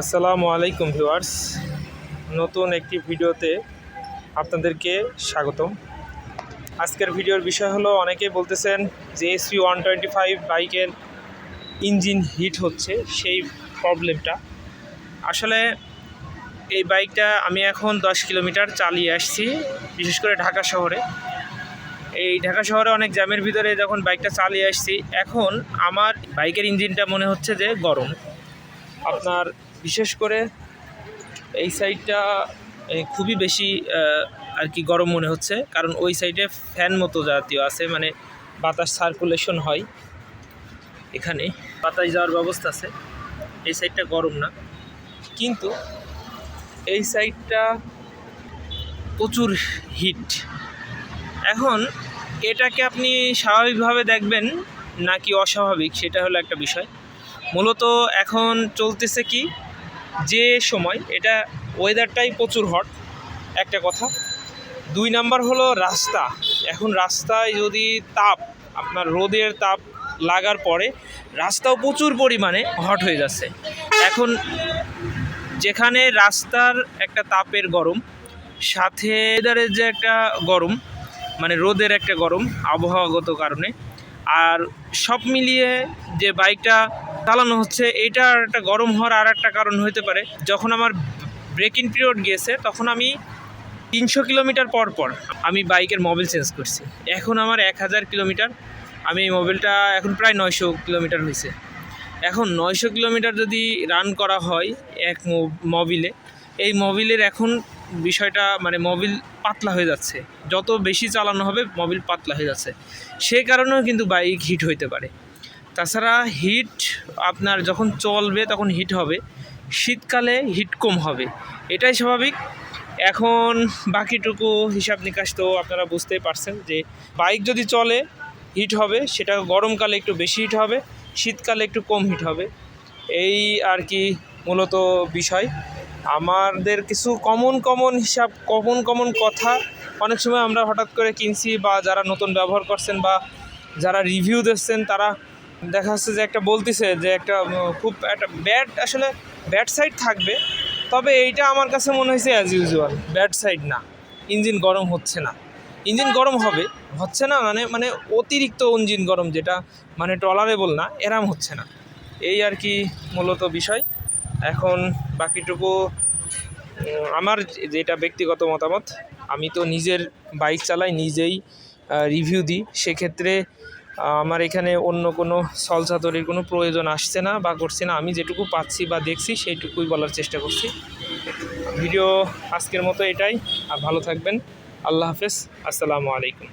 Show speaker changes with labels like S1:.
S1: আসসালামু আলাইকুম ভিউয়ার্স। নতুন একটি ভিডিওতে আপনাদেরকে স্বাগতম। আজকের ভিডিওর বিষয় হলো, অনেকেই বলতেছেন যে এসপি ওয়ান টোয়েন্টি ফাইভ বাইকের ইঞ্জিন হিট হচ্ছে, সেই প্রবলেমটা। আসলে এই বাইকটা আমি এখন দশ কিলোমিটার চালিয়ে আসছি, বিশেষ করে ঢাকা শহরে। এই ঢাকা শহরে অনেক জ্যামের ভিতরে যখন বাইকটা চালিয়ে আসছি, এখন আমার বাইকের ইঞ্জিনটা মনে হচ্ছে যে গরম। আপনার বিশেষ করে এই সাইডটা খুবই বেশি আর কি গরম মনে হচ্ছে। কারণ ওই সাইডে ফ্যান মতো জাতীয় আছে মানে বাতাস সার্কুলেশন হয় এখানে। বাতাস যাওয়ার ব্যবস্থা আছে। এই সাইডটা গরম না। কিন্তু এই সাইডটা প্রচুর হিট এখন এটাকে আপনি স্বাভাবিকভাবে দেখবেন নাকি অস্বাভাবিক, সেটা হলো একটা বিষয়। মূলত এখন চলতেছে কি, যে সময়, এটা ওয়েদারটাই প্রচুর হট একটা কথা। দুই নাম্বার হলো রাস্তা। এখন রাস্তায় যদি তাপ, আপনার রোদের তাপ লাগার পরে রাস্তাও প্রচুর পরিমাণে হট হয়ে যাচ্ছে। এখন যেখানে রাস্তার একটা তাপের গরম, সাথে ওয়েদারের যে একটা গরম মানে রোদের একটা গরম, আবহাওয়াগত কারণে, আর সব মিলিয়ে যে বাইকটা চালানো হচ্ছে এটার একটা গরম হওয়ার আর একটা কারণ হতে পারে। যখন আমার ব্রেকিং পিরিয়ড গিয়েছে, তখন আমি তিনশো কিলোমিটার পর পর আমি বাইকের মোবিল চেঞ্জ করছি। এখন আমার এক হাজার কিলোমিটার, আমি এই মোবিলটা এখন প্রায় নয়শো কিলোমিটার হয়েছে এখন নয়শো কিলোমিটার যদি রান করা হয় এক মোবিলে এই মোবিলের এখন বিষয়টা মানে মোবিল পাতলা হয়ে যাচ্ছে। যত বেশি চালানো হবে মোবিল পাতলা হয়ে যাচ্ছে। সে কারণেও কিন্তু বাইক হিট হইতে পারে। তাছাড়া হিট আপনার যখন চলবে তখন হিট হবে, শীতকালে হিট কম হবে, এটাই স্বাভাবিক। এখন বাকিটুকু হিসাব নিকাশ তো আপনারা বুঝতেই পারছেন যে বাইক যদি চলে হিট হবে, সেটা গরমকালে একটু বেশি হিট হবে, শীতকালে একটু কম হিট হবে। এই আর কি মূলত বিষয়। আমাদের কিছু কমন কমন হিসাব কমন কমন কথা অনেক সময় আমরা হঠাৎ করে কিনছি বা যারা নতুন ব্যবহার করছেন বা যারা রিভিউ দিচ্ছেন, তারা দেখা যাচ্ছে যে একটা বলতেছে যে একটা খুব একটা ব্যাড আসলে ব্যাড সাইড থাকবে। তবে এইটা আমার কাছে মনে হয়েছে অ্যাজ ইউজুয়াল ব্যাড সাইড না। ইঞ্জিন গরম হচ্ছে না। ইঞ্জিন গরম হবে, হচ্ছে না মানে মানে অতিরিক্ত ইঞ্জিন গরম যেটা মানে টলারেবল না, এরাম হচ্ছে না। এই আর কি মূলত বিষয়। এখন বাকিটুকু আমার যেটা ব্যক্তিগত মতামত, আমি তো নিজের বাইক চালাই, নিজেই রিভিউ দিই। সেক্ষেত্রে আমার এখানে অন্য কোনো সলসাতরির কোনো প্রয়োজন আসছে না বা করছে না। আমি যেটুকু পাচ্ছি বা দেখছি সেইটুকুই বলার চেষ্টা করছি। ভিডিও আজকের মতো এটাই। আর ভালো থাকবেন। আল্লাহ হাফেজ। আসসালামু আলাইকুম।